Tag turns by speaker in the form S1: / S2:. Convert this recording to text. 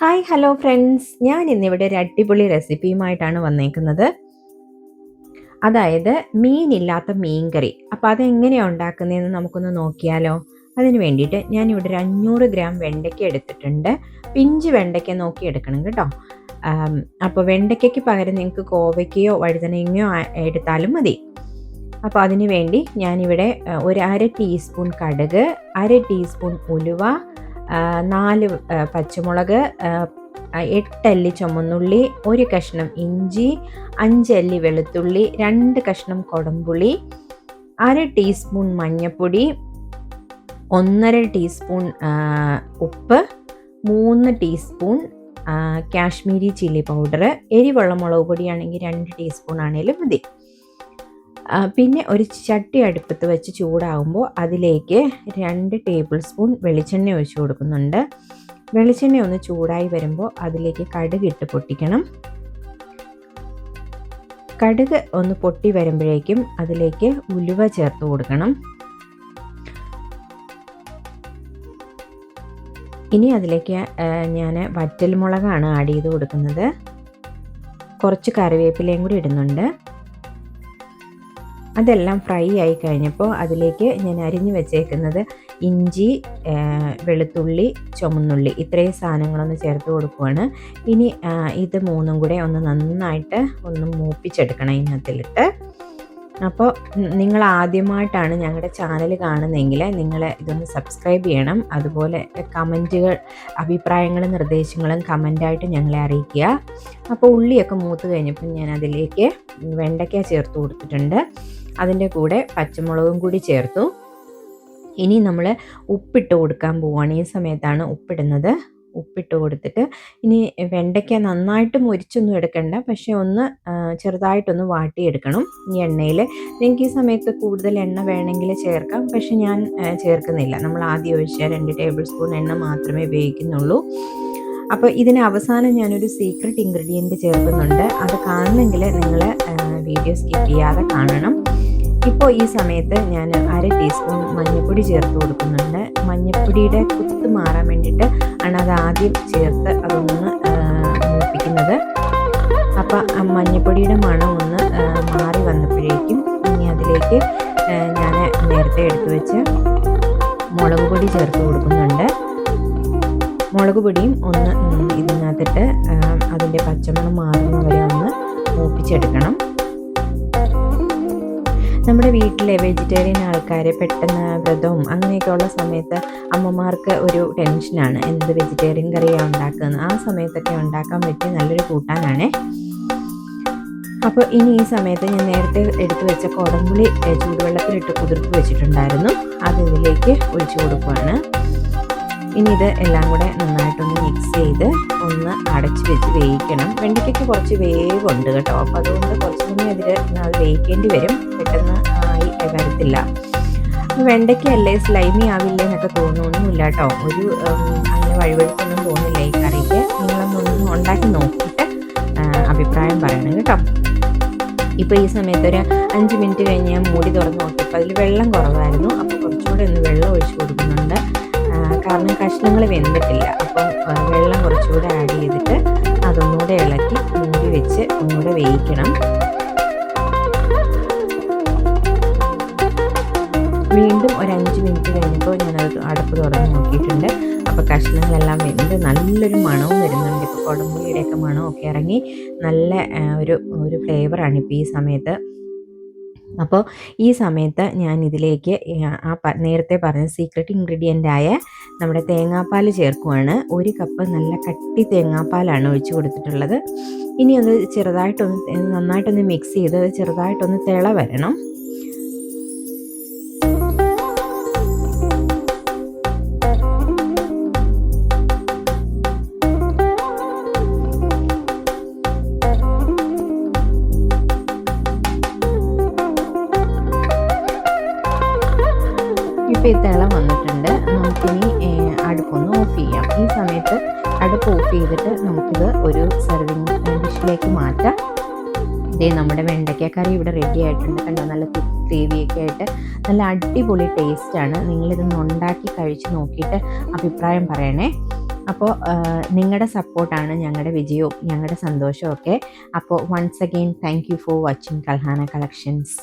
S1: Hi hello friends ഞാൻ ഇന്നിവിടെ ഒരു അടിപൊളി റെസിപ്പിയുമായിട്ടാണ് വന്നേക്കുന്നത്. അതായത് മീനില്ലാത്ത മീൻകറി. അപ്പോൾ അതെങ്ങനെയാണ് ഉണ്ടാക്കുന്നതെന്ന് നമുക്കൊന്ന് നോക്കിയാലോ? അതിന് വേണ്ടിയിട്ട് ഞാനിവിടെ ഒരു അഞ്ഞൂറ് ഗ്രാം വെണ്ടയ്ക്ക എടുത്തിട്ടുണ്ട്. പിഞ്ച് വെണ്ടയ്ക്ക നോക്കി എടുക്കണം കേട്ടോ. അപ്പോൾ വെണ്ടയ്ക്കയ്ക്ക് പകരം നിങ്ങൾക്ക് കോവയ്ക്കയോ വഴുതനങ്ങയോ എടുത്താലും മതി. അപ്പോൾ അതിന് വേണ്ടി ഞാനിവിടെ ഒരു അര ടീസ്പൂൺ കടുക് അര ടീസ്പൂൺ ഉലുവ നാല് പച്ചമുളക് എട്ടല്ലി ചുമന്നുള്ളി ഒരു കഷ്ണം ഇഞ്ചി അഞ്ചല്ലി വെളുത്തുള്ളി രണ്ട് കഷ്ണം കൊടമ്പുളി അര ടീസ്പൂൺ മഞ്ഞൾപ്പൊടി ഒന്നര ടീസ്പൂൺ ഉപ്പ് മൂന്ന് ടീസ്പൂൺ കാശ്മീരി ചില്ലി പൗഡർ എരിവുള്ള മുളക് പൊടിയാണെങ്കിൽ രണ്ട് ടീസ്പൂൺ ആണെങ്കിലും മതി. പിന്നെ ഒരു ചട്ടി അടുപ്പത്ത് വെച്ച് ചൂടാകുമ്പോൾ അതിലേക്ക് രണ്ട് ടേബിൾ സ്പൂൺ വെളിച്ചെണ്ണ ഒഴിച്ചു കൊടുക്കുന്നുണ്ട്. വെളിച്ചെണ്ണ ഒന്ന് ചൂടായി വരുമ്പോൾ അതിലേക്ക് കടുക് ഇട്ട് പൊട്ടിക്കണം. കടുക് ഒന്ന് പൊട്ടി വരുമ്പോഴേക്കും അതിലേക്ക് ഉലുവ ചേർത്ത് കൊടുക്കണം. ഇനി അതിലേക്ക് ഞാൻ വറ്റൽമുളകാണ് ആഡ് ചെയ്ത് കൊടുക്കുന്നത്. കുറച്ച് കറിവേപ്പിലയും കൂടി ഇടുന്നുണ്ട്. അതെല്ലാം ഫ്രൈ ആയി കഴിഞ്ഞപ്പോൾ അതിലേക്ക് ഞാൻ അരിഞ്ഞു വെച്ചേക്കുന്നത് ഇഞ്ചി വെളുത്തുള്ളി ചുമന്നുള്ളി. ഇത്രയും സാധനങ്ങളൊന്ന് ചേർത്ത് കൊടുക്കുവാണ്. ഇനി ഇത് മൂന്നും കൂടെ ഒന്ന് നന്നായിട്ട് ഒന്ന് മൂപ്പിച്ചെടുക്കണം ഇതിനകത്തിലിട്ട്. അപ്പോൾ നിങ്ങൾ ആദ്യമായിട്ടാണ് ഞങ്ങളുടെ ചാനൽ കാണുന്നതെങ്കിൽ നിങ്ങൾ ഇതൊന്ന് സബ്സ്ക്രൈബ് ചെയ്യണം. അതുപോലെ കമന്റുകൾ അഭിപ്രായങ്ങളും നിർദ്ദേശങ്ങളും കമന്റായിട്ട് ഞങ്ങളെ അറിയിക്കുക. അപ്പോൾ ഉള്ളിയൊക്കെ മൂത്ത് കഴിഞ്ഞപ്പോൾ ഞാൻ അതിലേക്ക് വെണ്ടയ്ക്ക ചേർത്ത് കൊടുത്തിട്ടുണ്ട്. അതിന്റെ കൂടെ പച്ചമുളകും കൂടി ചേർത്തു. ഇനി നമ്മൾ ഉപ്പിട്ട് കൊടുക്കാൻ പോവുകയാണ് ഈ സമയത്താണ് ഉപ്പിടുന്നത്. ഉപ്പിട്ട് കൊടുത്തിട്ട് ഇനി വെണ്ടയ്ക്ക നന്നായിട്ട് മുരിച്ചൊന്നും എടുക്കണ്ട. പക്ഷേ ഒന്ന് ചെറുതായിട്ടൊന്ന് വാട്ടിയെടുക്കണം. ഈ എണ്ണയിൽ നിങ്ങൾക്ക് ഈ സമയത്ത് കൂടുതൽ എണ്ണ വേണമെങ്കിൽ ചേർക്കാം. പക്ഷെ ഞാൻ ചേർക്കുന്നില്ല. നമ്മൾ ആദ്യം ഒഴിച്ച രണ്ട് ടേബിൾ സ്പൂൺ എണ്ണ മാത്രമേ ഉപയോഗിക്കുന്നുള്ളൂ. അപ്പോൾ ഇതിന് അവസാനം ഞാനൊരു സീക്രട്ട് ഇൻഗ്രീഡിയന്റ് ചേർക്കുന്നുണ്ട്. അത് കാണണമെങ്കിൽ നിങ്ങൾ വീഡിയോ സ്കിപ്പ് ചെയ്യാതെ കാണണം. ഇപ്പോൾ ഈ സമയത്ത് ഞാൻ അര ടീസ്പൂൺ മഞ്ഞൾപ്പൊടി ചേർത്ത് കൊടുക്കുന്നുണ്ട്. മഞ്ഞൾപ്പൊടിയുടെ കുത്ത് മാറാൻ വേണ്ടിയിട്ട് ആണ് അത് ആദ്യം ചേർത്ത് അതൊന്ന് മൂപ്പിക്കുന്നത്. അപ്പോൾ ആ മഞ്ഞൾപ്പൊടിയുടെ മണം ഒന്ന് മാറി വന്നപ്പോഴേക്കും ഇനി അതിലേക്ക് ഞാൻ നേരത്തെ എടുത്തു വെച്ച് മുളക് പൊടി ചേർത്ത് കൊടുക്കുന്നുണ്ട്. മുളക് പൊടിയും ഒന്ന് ഇതിനകത്തിട്ട് അതിന്റെ പച്ചമണം മാറുന്ന വരെ ഒന്ന് മൂപ്പിച്ചെടുക്കണം. നമ്മുടെ വീട്ടിലെ വെജിറ്റേറിയൻ ആൾക്കാരെ പെട്ടെന്ന് വ്രതവും അങ്ങനെയൊക്കെ ഉള്ള സമയത്ത് അമ്മമാർക്ക് ഒരു ടെൻഷനാണ് എന്ത് വെജിറ്റേറിയൻ കറിയാണ് ഉണ്ടാക്കുന്നത്? ആ സമയത്തൊക്കെ ഉണ്ടാക്കാൻ പറ്റിയ നല്ലൊരു കൂട്ടാനാണ്. അപ്പോൾ ഇനി ഈ സമയത്ത് ഞാൻ നേരത്തെ എടുത്തു വെച്ച കുടംപുളി ഏ, ചൂടുവെള്ളത്തിലിട്ട് കുതിർത്ത് വെച്ചിട്ടുണ്ടായിരുന്നു. അത് ഇതിലേക്ക് ഒഴിച്ചു കൊടുക്കുകയാണ് ഇനി ഇത് എല്ലാം കൂടെ നന്നായിട്ടൊന്ന് മിക്സ് ചെയ്ത് ഒന്ന് അടച്ച് വെച്ച് വേവിക്കണം. വെണ്ടയ്ക്കൊക്കെ കുറച്ച് വേവുണ്ട് കേട്ടോ. അപ്പോൾ അതുകൊണ്ട് കുറച്ച് സമയം അതിൽ അത് വേവിക്കേണ്ടി വരും. പെട്ടെന്ന് ആയി വരത്തില്ല. വെണ്ടയ്ക്കല്ലേ സ്ലൈമി ആവില്ലേ എന്നൊക്കെ തോന്നുന്നൊന്നുമില്ല കേട്ടോ. ഒരു അങ്ങനെ വഴുവഴുപ്പൊന്നും തോന്നില്ല ഈ കറിക്ക്. നിങ്ങളൊന്നൊന്ന് ഉണ്ടാക്കി നോക്കിയിട്ട് അഭിപ്രായം പറയണം കേട്ടോ. ഇപ്പോൾ ഈ സമയത്ത് ഒരു അഞ്ച് മിനിറ്റ് കഴിഞ്ഞ് ഞാൻ മൂടി തുറന്ന് നോക്കിയപ്പോൾ അതിൽ വെള്ളം കുറവായിരുന്നു. അപ്പോൾ കുറച്ചുകൂടെ ഒന്ന് വെള്ളം ഒഴിച്ച് കൊടുക്കുന്നുണ്ട്. കാരണം കഷ്ണങ്ങൾ വെന്തിട്ടില്ല. അപ്പം വെള്ളം കുറച്ചുകൂടെ ആഡ് ചെയ്തിട്ട് അതൊന്നുകൂടെ ഇളക്കി മൂടി വെച്ച് ഒന്നുകൂടെ വേവിക്കണം. വീണ്ടും ഒരു അഞ്ച് മിനിറ്റ് കഴിഞ്ഞപ്പോൾ ഞാനത് അടുപ്പ് തുറന്ന് നോക്കിയിട്ടുണ്ട്. അപ്പോൾ കഷ്ണങ്ങളെല്ലാം വെന്ത് നല്ലൊരു മണവും വരുന്നുണ്ട്. ഇപ്പോൾ കുടമ്പുളിയുടെയൊക്കെ മണമൊക്കെ ഇറങ്ങി നല്ല ഒരു ഒരു ഫ്ലേവറാണ് ഇപ്പോൾ ഈ സമയത്ത്. അപ്പോൾ ഈ സമയത്ത് ഞാൻ ഇതിലേക്ക് ആ നേരത്തെ പറഞ്ഞ സീക്രട്ട് ഇൻഗ്രീഡിയന്റ് ആയ നമ്മുടെ തേങ്ങാപ്പാൽ ചേർക്കുവാണ്. ഒരു കപ്പ് നല്ല കട്ടി തേങ്ങാപ്പാലാണ് ഒഴിച്ചു കൊടുത്തിട്ടുള്ളത്. ഇനി അത് ചെറുതായിട്ടൊന്ന് നന്നായിട്ടൊന്ന് മിക്സ് ചെയ്ത് ചെറുതായിട്ടൊന്ന് തിള വരണം. ഇപ്പോൾ ഈ തിള വന്നിട്ടുണ്ട്. നമുക്കിനി അടുപ്പൊന്ന് ഓഫ് ചെയ്യാം. ഈ സമയത്ത് അടുപ്പ് ഓഫ് ചെയ്തിട്ട് നമുക്കിത് ഒരു സെർവിങ് ഡിഷിലേക്ക് മാറ്റാം. ഇതേ നമ്മുടെ വെണ്ടയ്ക്ക കറി ഇവിടെ റെഡി ആയിട്ടുണ്ട് കണ്ടോ? നല്ല ഗ്രേവിയൊക്കെ ആയിട്ട്. നല്ല അടിപൊളി ടേസ്റ്റാണ് നിങ്ങളിതൊന്ന് ഉണ്ടാക്കി കഴിച്ച് നോക്കിയിട്ട് അഭിപ്രായം പറയണേ. അപ്പോൾ നിങ്ങളുടെ സപ്പോർട്ടാണ് ഞങ്ങളുടെ വിജയവും ഞങ്ങളുടെ സന്തോഷവും ഒക്കെ. അപ്പോൾ once again thank you for watching Kalhana collections